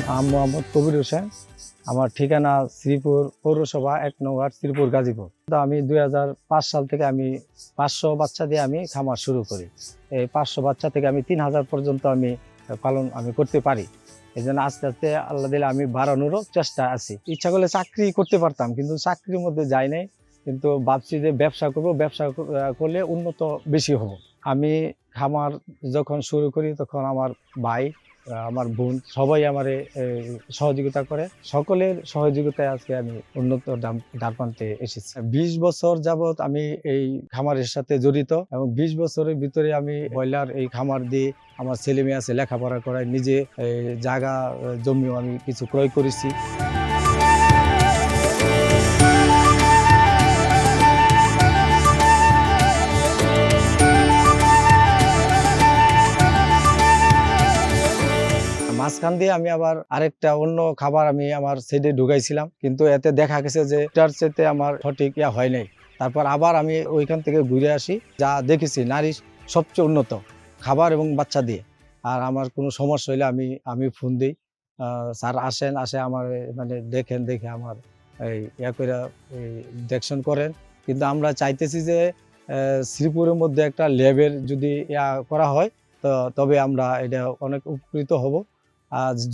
নাম মোহাম্মদ কবির হোসেন। আমার ঠিকানা শ্রীপুর পৌরসভা এক নগর শ্রীপুর গাজীপুর। তো আমি দু হাজার পাঁচ সাল থেকে আমি পাঁচশো বাচ্চা দিয়ে আমি খামার শুরু করি। এই পাঁচশো বাচ্চা থেকে আমি তিন হাজার পর্যন্ত আমি পালন আমি করতে পারি। এই জন্য আস্তে আস্তে আল্লাহ দিলে আমি বাড়ানোরও চেষ্টা আছি। ইচ্ছা করলে চাকরি করতে পারতাম, কিন্তু চাকরির মধ্যে যাই নাই। কিন্তু ভাবছি যে ব্যবসা করব, ব্যবসা করলে উন্নত বেশি হব। আমি খামার যখন শুরু করি, তখন আমার ভাই আমার বোন, সবাই আমারে সহযোগিতা করে। সকলের সহযোগিতায় আজকে আমি উন্নত দ্বারপ্রান্তে এসেছি। বিশ বছর যাবত আমি এই খামারের সাথে জড়িত এবং বিশ বছরের ভিতরে আমি ব্রয়লার এই খামার দিয়ে আমার ছেলে মেয়ে আছে লেখাপড়া করায় নিজে জায়গা জমিও আমি কিছু ক্রয় করেছি। মাঝখান দিয়ে আমি আবার আরেকটা অন্য খাবার আমি আমার সাইডে ঢুকাইছিলাম। কিন্তু এতে দেখা গেছে যে এটার চেতে আমার সঠিক ইয়া হয় নাই। তারপর আবার আমি ওইখান থেকে ঘুরে আসি, যা দেখেছি নারী সবচেয়ে উন্নত খাবার এবং বাচ্চা দিয়ে। আর আমার কোনো সমস্যা হইলে আমি আমি ফোন দিই। স্যার আসেন, আসে আমার মানে দেখেন, দেখে আমার এই ইয়া করে দেখশন করেন। কিন্তু আমরা চাইতেছি যে শ্রীপুরের মধ্যে একটা ল্যাবের যদি ইয়া করা হয়, তো তবে আমরা এটা অনেক উপকৃত হব।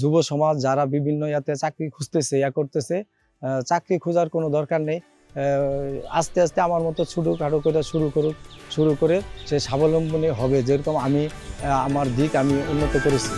যুব সমাজ যারা বিভিন্ন ইয়াতে চাকরি খুঁজতেছে, ইয়া করতেছে চাকরি খোঁজার কোনো দরকার নেই। আস্তে আস্তে আমার মতো ছোটো খাটো করে শুরু করুক, শুরু করে সে স্বাবলম্বনী হবে। যেরকম আমি আমার দিক আমি উন্নত করেছি।